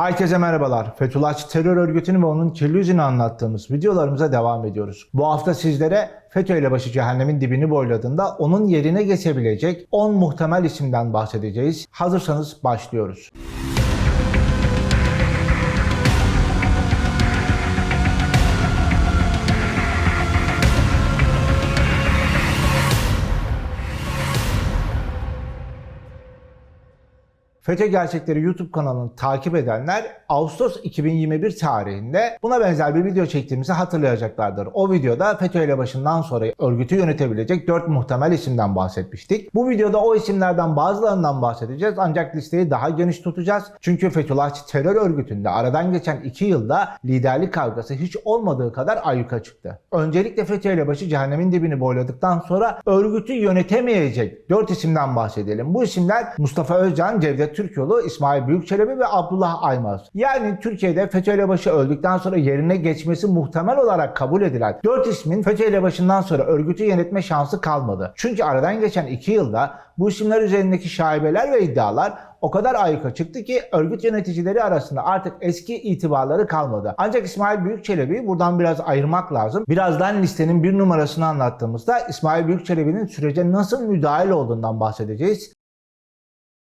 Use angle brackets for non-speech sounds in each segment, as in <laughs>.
Herkese merhabalar. Fethullahçı terör örgütünü ve onun kirli yüzünü anlattığımız videolarımıza devam ediyoruz. Bu hafta sizlere FETÖ ile başı cehennemin dibini boyladığında onun yerine geçebilecek 10 muhtemel isimden bahsedeceğiz. Hazırsanız başlıyoruz. FETÖ Gerçekleri YouTube kanalını takip edenler Ağustos 2021 tarihinde buna benzer bir video çektiğimizi hatırlayacaklardır. O videoda FETÖ ile başından sonra örgütü yönetebilecek 4 muhtemel isimden bahsetmiştik. Bu videoda o isimlerden bazılarından bahsedeceğiz ancak listeyi daha geniş tutacağız. Çünkü Fethullahçı terör örgütünde aradan geçen 2 yılda liderlik kavgası hiç olmadığı kadar ayyuka çıktı. Öncelikle FETÖ ile başı cehennemin dibini boyladıktan sonra örgütü yönetemeyecek 4 isimden bahsedelim. Bu isimler Mustafa Özcan, Cevdet Türkoğlu, İsmail Büyükçelebi ve Abdullah Aymaz. Yani Türkiye'de FETÖ ile başı öldükten sonra yerine geçmesi muhtemel olarak kabul edilen 4 ismin FETÖ ile başından sonra örgütü yönetme şansı kalmadı. Çünkü aradan geçen 2 yılda bu isimler üzerindeki şaibeler ve iddialar o kadar ayyuka çıktı ki örgüt yöneticileri arasında artık eski itibarları kalmadı. Ancak İsmail Büyükçelebi'yi buradan biraz ayırmak lazım. Birazdan listenin bir numarasını anlattığımızda İsmail Büyükçelebi'nin sürece nasıl müdahil olduğundan bahsedeceğiz.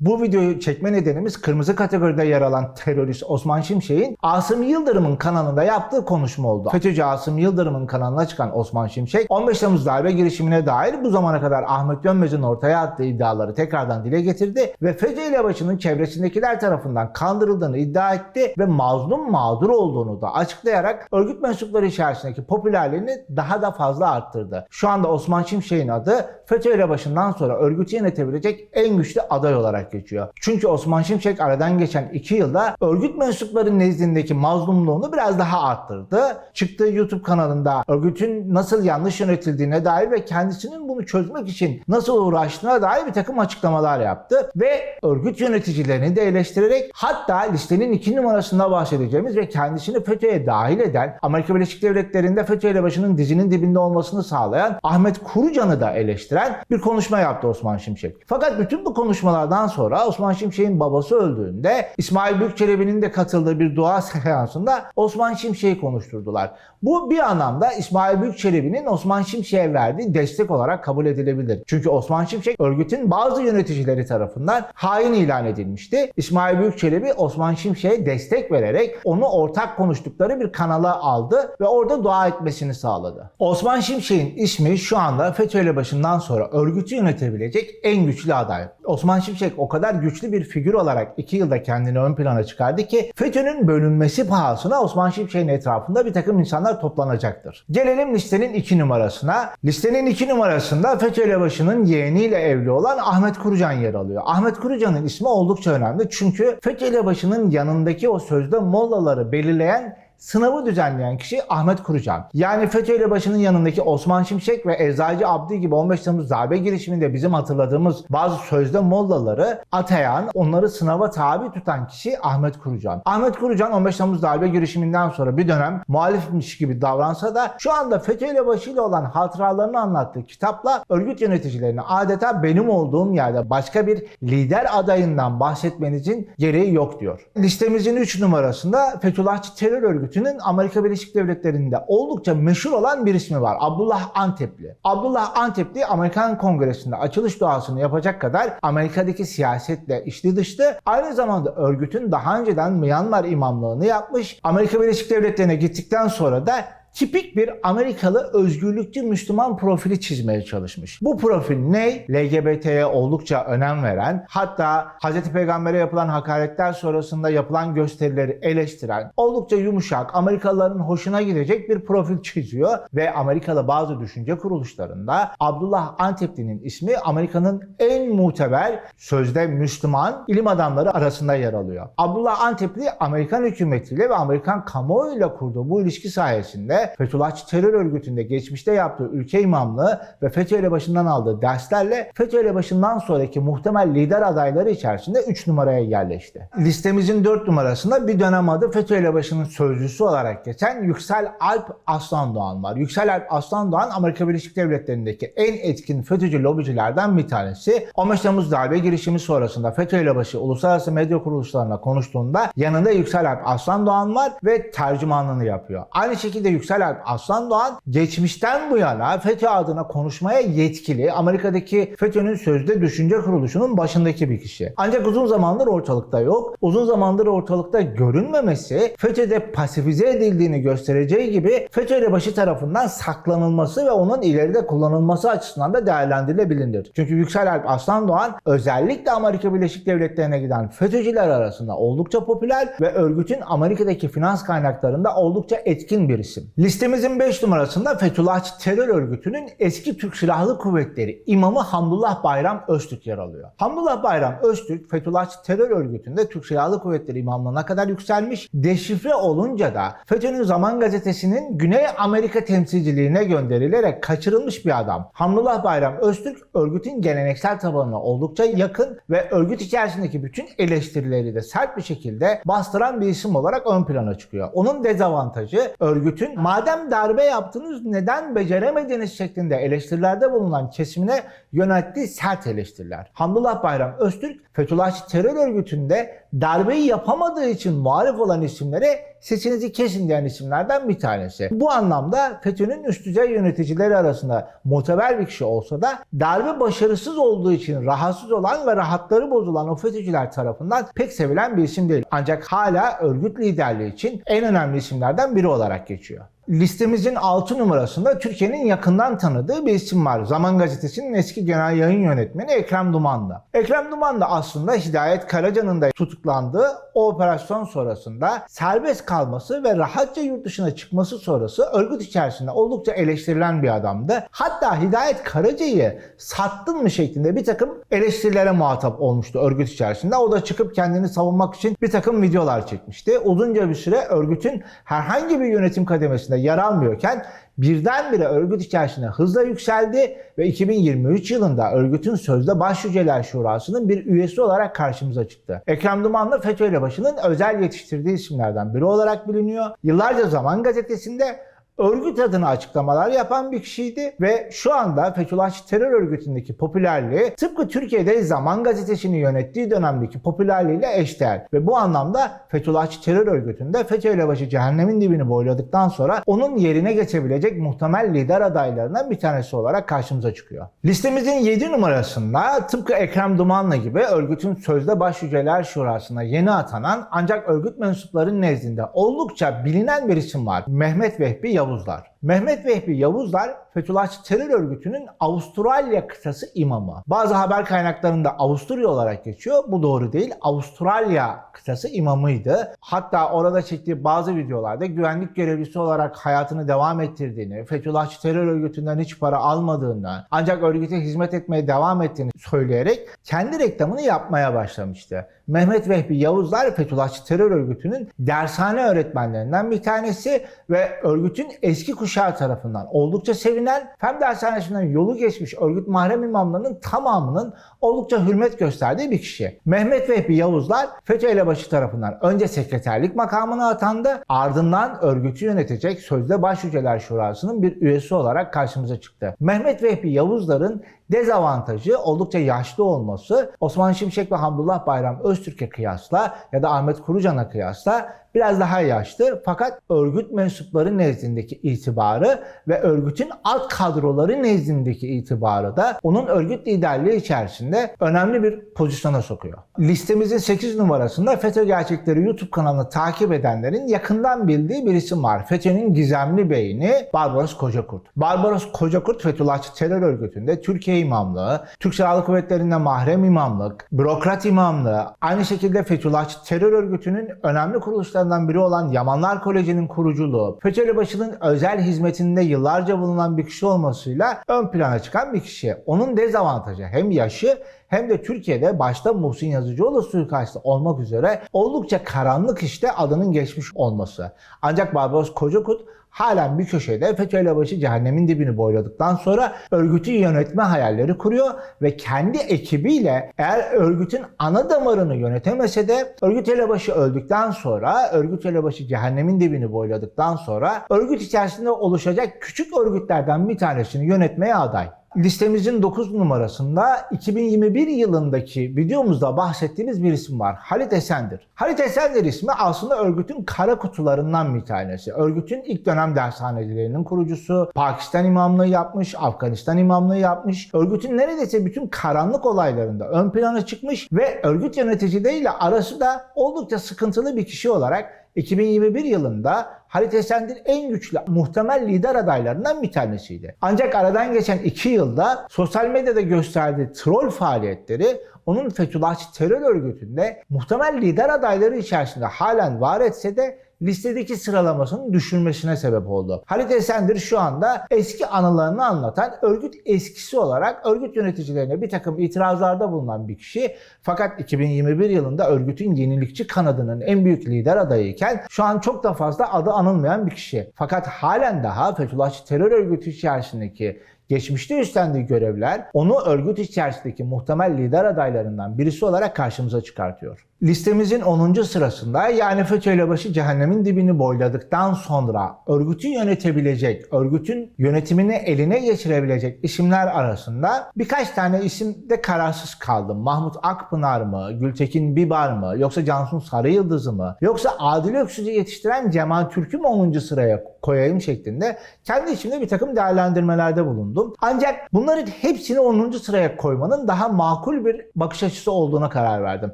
Bu videoyu çekme nedenimiz kırmızı kategoride yer alan terörist Osman Şimşek'in Asım Yıldırım'ın kanalında yaptığı konuşma oldu. FETÖ'cü Asım Yıldırım'ın kanalına çıkan Osman Şimşek 15 Temmuz darbe girişimine dair bu zamana kadar Ahmet Dönmez'in ortaya attığı iddiaları tekrardan dile getirdi ve FETÖ ile başının çevresindekiler tarafından kandırıldığını iddia etti ve mazlum mağdur olduğunu da açıklayarak örgüt mensupları içerisindeki popülerliğini daha da fazla arttırdı. Şu anda Osman Şimşek'in adı FETÖ ile başından sonra örgütü yönetebilecek en güçlü aday olarak geçiyor. Çünkü Osman Şimşek aradan geçen 2 yılda örgüt mensupları nezdindeki mazlumluğunu biraz daha arttırdı. Çıktığı YouTube kanalında örgütün nasıl yanlış yönetildiğine dair ve kendisinin bunu çözmek için nasıl uğraştığına dair bir takım açıklamalar yaptı ve örgüt yöneticilerini de eleştirerek hatta listenin 2 numarasında bahsedeceğimiz ve kendisini FETÖ'ye dahil eden Amerika Birleşik Devletleri'nde FETÖ ile dizinin dibinde olmasını sağlayan Ahmet Kurucan'ı da eleştiren bir konuşma yaptı Osman Şimşek. Fakat bütün bu konuşmalardan sonra Osman Şimşek'in babası öldüğünde İsmail Büyükçelebi'nin de katıldığı bir dua <laughs> seansında Osman Şimşek'i konuşturdular. Bu bir anlamda İsmail Büyükçelebi'nin Osman Şimşek'e verdiği destek olarak kabul edilebilir. Çünkü Osman Şimşek örgütün bazı yöneticileri tarafından hain ilan edilmişti. İsmail Büyükçelebi Osman Şimşek'e destek vererek onu ortak konuştukları bir kanala aldı ve orada dua etmesini sağladı. Osman Şimşek'in ismi şu anda FETÖ ile başından sonra örgütü yönetebilecek en güçlü aday. Osman Şimşek o kadar güçlü bir figür olarak 2 yılda kendini ön plana çıkardı ki FETÖ'nün bölünmesi pahasına Osman Şimşek'in etrafında bir takım insanlar toplanacaktır. Gelelim listenin 2 numarasına. Listenin 2 numarasında FETÖ elebaşının yeğeniyle evli olan Ahmet Kurucan yer alıyor. Ahmet Kurucan'ın ismi oldukça önemli çünkü FETÖ elebaşının yanındaki o sözde mollaları belirleyen Sınavı düzenleyen kişi Ahmet Kurucan. Yani FETÖ ile başının yanındaki Osman Şimşek ve Eczacı Abdi gibi 15 Temmuz darbe girişiminde bizim hatırladığımız bazı sözde mollaları atayan, onları sınava tabi tutan kişi Ahmet Kurucan. Ahmet Kurucan 15 Temmuz darbe girişiminden sonra bir dönem muhalifmiş gibi davransa da şu anda FETÖ ile başıyla olan hatıralarını anlattığı kitapla örgüt yöneticilerine adeta benim olduğum yerde başka bir lider adayından bahsetmenizin gereği yok diyor. Listemizin 3 numarasında Fethullahçı terör örgütü örgütünün Amerika Birleşik Devletleri'nde oldukça meşhur olan bir ismi var. Abdullah Antepli. Abdullah Antepli Amerikan Kongresi'nde açılış duasını yapacak kadar Amerika'daki siyasetle içli dışlı. Aynı zamanda örgütün daha önceden Myanmar imamlığını yapmış. Amerika Birleşik Devletleri'ne gittikten sonra da tipik bir Amerikalı özgürlükçü Müslüman profili çizmeye çalışmış. Bu profil ne? LGBT'ye oldukça önem veren, hatta Hz. Peygamber'e yapılan hakaretler sonrasında yapılan gösterileri eleştiren, oldukça yumuşak, Amerikalıların hoşuna gidecek bir profil çiziyor ve Amerikalı bazı düşünce kuruluşlarında Abdullah Antepli'nin ismi Amerika'nın en muteber sözde Müslüman ilim adamları arasında yer alıyor. Abdullah Antepli Amerikan hükümetiyle ve Amerikan kamuoyuyla kurduğu bu ilişki sayesinde de Fethullahçı terör örgütünde geçmişte yaptığı ülke imamlığı ve FETÖ ile başından aldığı derslerle FETÖ ile başından sonraki muhtemel lider adayları içerisinde 3 numaraya yerleşti. Listemizin 4 numarasında bir dönem adı FETÖ ile başının sözcüsü olarak geçen Yüksel Alp Aslan Doğan var. Yüksel Alp Aslan Doğan Amerika Birleşik Devletleri'ndeki en etkin FETÖ'cü lobicilerden bir tanesi. 15 Temmuz darbe girişimi sonrasında FETÖ ile başı uluslararası medya kuruluşlarına konuştuğunda yanında Yüksel Alp Aslan Doğan var ve tercümanlığını yapıyor. Aynı şekilde Yüksel Alp Aslan Doğan geçmişten bu yana FETÖ adına konuşmaya yetkili Amerika'daki FETÖ'nün sözde düşünce kuruluşunun başındaki bir kişi. Ancak uzun zamandır ortalıkta yok. Uzun zamandır ortalıkta görünmemesi FETÖ'de pasifize edildiğini göstereceği gibi FETÖ ile başı tarafından saklanılması ve onun ileride kullanılması açısından da değerlendirilebilir. Çünkü Yüksel Alp Aslan Doğan özellikle Amerika Birleşik Devletleri'ne giden FETÖ'cüler arasında oldukça popüler ve örgütün Amerika'daki finans kaynaklarında oldukça etkin bir isim. Listemizin 5 numarasında Fethullahçı terör örgütünün eski Türk Silahlı Kuvvetleri imamı Hamdullah Bayram Öztürk yer alıyor. Hamdullah Bayram Öztürk Fethullahçı terör örgütünde Türk Silahlı Kuvvetleri imamlığına kadar yükselmiş. Deşifre olunca da FETÖ'nün Zaman Gazetesi'nin Güney Amerika temsilciliğine gönderilerek kaçırılmış bir adam. Hamdullah Bayram Öztürk örgütün geleneksel tabanına oldukça yakın ve örgüt içerisindeki bütün eleştirileri de sert bir şekilde bastıran bir isim olarak ön plana çıkıyor. Onun dezavantajı örgütün madem darbe yaptınız neden beceremediniz şeklinde eleştirilerde bulunan kesimine yönelttiği sert eleştiriler. Hamdullah Bayram Öztürk Fethullahçı terör örgütünde darbeyi yapamadığı için muhalif olan isimlere sesinizi kesin diyen isimlerden bir tanesi. Bu anlamda FETÖ'nün üst düzey yöneticileri arasında muteber bir kişi olsa da darbe başarısız olduğu için rahatsız olan ve rahatları bozulan o FETÖ'cüler tarafından pek sevilen bir isim değil. Ancak hala örgüt liderliği için en önemli isimlerden biri olarak geçiyor. Listemizin 6 numarasında Türkiye'nin yakından tanıdığı bir isim var. Zaman Gazetesi'nin eski genel yayın yönetmeni Ekrem Duman'da. Ekrem Duman da aslında Hidayet Karaca'nın da tutuklandığı o operasyon sonrasında serbest kalması ve rahatça yurt dışına çıkması sonrası örgüt içerisinde oldukça eleştirilen bir adamdı. Hatta Hidayet Karaca'yı sattın mı şeklinde bir takım eleştirilere muhatap olmuştu örgüt içerisinde. O da çıkıp kendini savunmak için bir takım videolar çekmişti. Uzunca bir süre örgütün herhangi bir yönetim kademesinde yer almıyorken birdenbire örgüt içerisinde hızla yükseldi ve 2023 yılında örgütün sözde başhücreler şurasının bir üyesi olarak karşımıza çıktı. Ekrem Duman da FETÖ ile başının özel yetiştirdiği isimlerden biri olarak biliniyor. Yıllarca Zaman Gazetesi'nde örgüt adına açıklamalar yapan bir kişiydi ve şu anda Fethullahçı terör örgütündeki popülerliği tıpkı Türkiye'de Zaman Gazetesi'ni yönettiği dönemdeki popülerliğiyle eşdeğer ve bu anlamda Fethullahçı terör örgütünde FETÖ ile başı cehennemin dibini boyladıktan sonra onun yerine geçebilecek muhtemel lider adaylarından bir tanesi olarak karşımıza çıkıyor. Listemizin 7 numarasında tıpkı Ekrem Dumanlı gibi örgütün sözde başhücreler şurasına yeni atanan ancak örgüt mensuplarının nezdinde oldukça bilinen bir isim var. Mehmet Vehbi Yavuzlar. Mehmet Vehbi Yavuzlar Fethullahçı terör örgütünün Avustralya kıtası imamı. Bazı haber kaynaklarında Avusturya olarak geçiyor. Bu doğru değil. Avustralya kıtası imamıydı. Hatta orada çektiği bazı videolarda güvenlik görevlisi olarak hayatını devam ettirdiğini, Fethullahçı terör örgütünden hiç para almadığını, ancak örgüte hizmet etmeye devam ettiğini söyleyerek kendi reklamını yapmaya başlamıştı. Mehmet Vehbi Yavuzlar Fethullahçı terör örgütünün dershane öğretmenlerinden bir tanesi ve örgütün eski kuşağı tarafından oldukça sevinen hem dershanesinden yolu geçmiş örgüt mahrem imamlarının tamamının oldukça hürmet gösterdiği bir kişi. Mehmet Vehbi Yavuzlar FETÖ elebaşı tarafından önce sekreterlik makamına atandı ardından örgütü yönetecek Sözde Başhücreler Şurası'nın bir üyesi olarak karşımıza çıktı. Mehmet Vehbi Yavuzlar'ın dezavantajı oldukça yaşlı olması Osman Şimşek ve Hamdullah Bayram Öztürk'e kıyasla ya da Ahmet Kurucan'a kıyasla biraz daha yaşlı fakat örgüt mensupları nezdindeki itibarı ve örgütün alt kadroları nezdindeki itibarı da onun örgüt liderliği içerisinde önemli bir pozisyona sokuyor. Listemizin 8 numarasında FETÖ Gerçekleri YouTube kanalını takip edenlerin yakından bildiği bir isim var. FETÖ'nün gizemli beyni Barbaros Kocakurt. Barbaros Kocakurt Fethullahçı terör örgütünde Türkiye imamlığı, Türk Silahlı Kuvvetleri'nde mahrem imamlık, bürokrat imamlığı, aynı şekilde Fethullahçı terör örgütünün önemli kuruluşlarından biri olan Yamanlar Koleji'nin kuruculuğu, FETÖ elebaşının özel hizmetinde yıllarca bulunan bir kişi olmasıyla ön plana çıkan bir kişi. Onun dezavantajı hem yaşı hem de Türkiye'de başta Muhsin Yazıcıoğlu suikastı olmak üzere oldukça karanlık işte adının geçmiş olması. Ancak Barbaros Kocakurt halen bir köşede FETÖ elebaşı cehennemin dibini boyladıktan sonra örgütü yönetme hayalleri kuruyor ve kendi ekibiyle eğer örgütün ana damarını yönetemese de örgüt elebaşı öldükten sonra, örgüt elebaşı cehennemin dibini boyladıktan sonra örgüt içerisinde oluşacak küçük örgütlerden bir tanesini yönetmeye aday. Listemizin 9 numarasında 2021 yılındaki videomuzda bahsettiğimiz bir isim var. Halit Esendir. Halit Esendir ismi aslında örgütün kara kutularından bir tanesi. Örgütün ilk dönem dershanecilerinin kurucusu, Pakistan imamlığı yapmış, Afganistan imamlığı yapmış. Örgütün neredeyse bütün karanlık olaylarında ön plana çıkmış ve örgüt yöneticileriyle arası da oldukça sıkıntılı bir kişi olarak 2021 yılında Halit Esendir en güçlü muhtemel lider adaylarından bir tanesiydi. Ancak aradan geçen 2 yılda sosyal medyada gösterdiği troll faaliyetleri onun Fethullahçı terör örgütünde muhtemel lider adayları içerisinde halen var etse de listedeki sıralamasının düşürmesine sebep oldu. Halit Esendir şu anda eski anılarını anlatan örgüt eskisi olarak örgüt yöneticilerine bir takım itirazlarda bulunan bir kişi. Fakat 2021 yılında örgütün yenilikçi kanadının en büyük lider adayıyken şu an çok da fazla adı anılmayan bir kişi. Fakat halen daha Fethullahçı terör örgütü içerisindeki geçmişte üstlendiği görevler onu örgüt içerisindeki muhtemel lider adaylarından birisi olarak karşımıza çıkartıyor. Listemizin 10. sırasında yani FETÖ ile başı cehennemin dibini boyladıktan sonra örgütü yönetebilecek, örgütün yönetimini eline geçirebilecek isimler arasında birkaç tane isimde kararsız kaldım. Mahmut Akpınar mı, Gültekin Bibar mı, yoksa Cansun Sarıyıldız mı, yoksa Adil Öksüz'ü yetiştiren Cemal Türk'ü mü 10. sıraya koyayım şeklinde kendi içimde bir takım değerlendirmelerde bulundum. Ancak bunların hepsini 10. sıraya koymanın daha makul bir bakış açısı olduğuna karar verdim.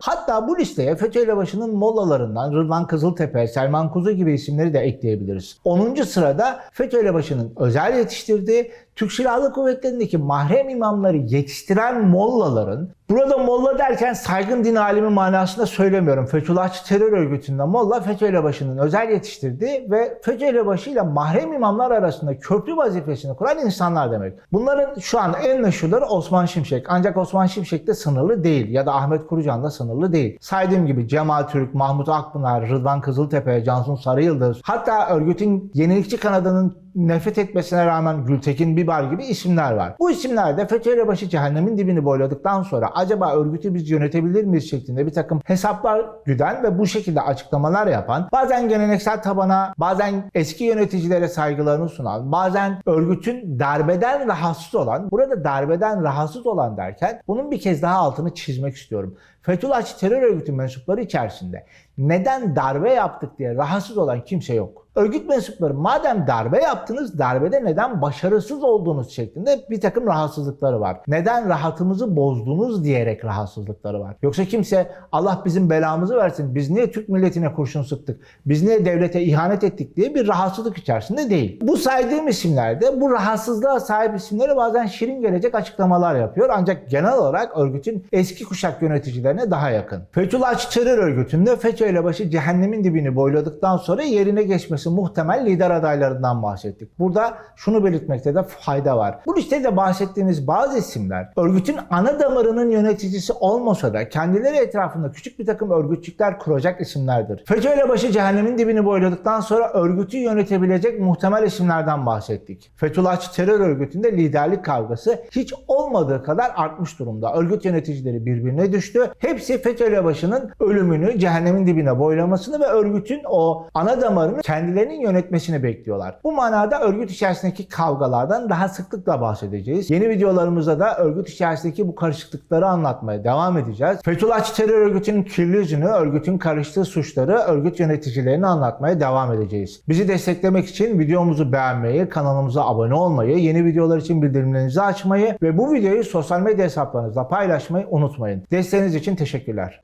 Hatta bu listeye FETÖ elebaşının mollalarından Rıdvan Kızıltepe, Selman Kuzu gibi isimleri de ekleyebiliriz. 10. sırada FETÖ elebaşının özel yetiştirdiği Türk Silahlı Kuvvetleri'ndeki mahrem imamları yetiştiren mollaların Burada molla derken saygın din alimi manasında söylemiyorum. Fethullahçı terör örgütünde molla FETÖ elebaşının özel yetiştirdiği ve FETÖ elebaşı ile mahrem imamlar arasında köprü vazifesini kuran insanlar demek. Bunların şu an en meşhurları Osman Şimşek. Ancak Osman Şimşek de sınırlı değil ya da Ahmet Kurucan da sınırlı değil. Saydığım gibi Cemal Türk, Mahmut Akpınar, Rıdvan Kızıltepe, Cansun Sarıyıldız hatta örgütün yenilikçi kanadının nefret etmesine rağmen Gültekin Bibar gibi isimler var. Bu isimler de FETÖ elebaşı cehennemin dibini boyladıktan sonra acaba örgütü biz yönetebilir miyiz şeklinde bir takım hesaplar güden ve bu şekilde açıklamalar yapan, bazen geleneksel tabana, bazen eski yöneticilere saygılarını sunan, bazen örgütün darbeden rahatsız olan, burada darbeden rahatsız olan derken bunun bir kez daha altını çizmek istiyorum. Fethullahçı terör örgütü mensupları içerisinde neden darbe yaptık diye rahatsız olan kimse yok. Örgüt mensupları madem darbe yaptınız darbede neden başarısız olduğunuz şeklinde bir takım rahatsızlıkları var. Neden rahatımızı bozdunuz diyerek rahatsızlıkları var. Yoksa kimse Allah bizim belamızı versin biz niye Türk milletine kurşun sıktık biz niye devlete ihanet ettik diye bir rahatsızlık içerisinde değil. Bu saydığım isimlerde bu rahatsızlığa sahip isimleri bazen şirin gelecek açıklamalar yapıyor ancak genel olarak örgütün eski kuşak yöneticilerine daha yakın. Fethullahçı terör örgütünde FETÖ ile başı cehennemin dibini boyladıktan sonra yerine geçmesi muhtemel lider adaylarından bahsettik. Burada şunu belirtmekte de fayda var. Bu listede bahsettiğimiz bazı isimler örgütün ana damarının yöneticisi olmasa da kendileri etrafında küçük bir takım örgütçükler kuracak isimlerdir. FETÖ ile başı cehennemin dibini boyladıktan sonra örgütü yönetebilecek muhtemel isimlerden bahsettik. Fethullahçı terör örgütünde liderlik kavgası hiç olmadığı kadar artmış durumda. Örgüt yöneticileri birbirine düştü. Hepsi FETÖ ile başının ölümünü cehennemin dibine boylamasını ve örgütün o ana damarını kendilerinin yönetmesini bekliyorlar. Bu manada örgüt içerisindeki kavgalardan daha sıklıkla bahsedeceğiz. Yeni videolarımızda da örgüt içerisindeki bu karışıklıkları anlatmaya devam edeceğiz. Fethullahçı terör örgütünün kirli yüzünü, örgütün karıştığı suçları örgüt yöneticilerini anlatmaya devam edeceğiz. Bizi desteklemek için videomuzu beğenmeyi, kanalımıza abone olmayı, yeni videolar için bildirimlerinizi açmayı ve bu videoyu sosyal medya hesaplarınızda paylaşmayı unutmayın. Desteğiniz için teşekkürler.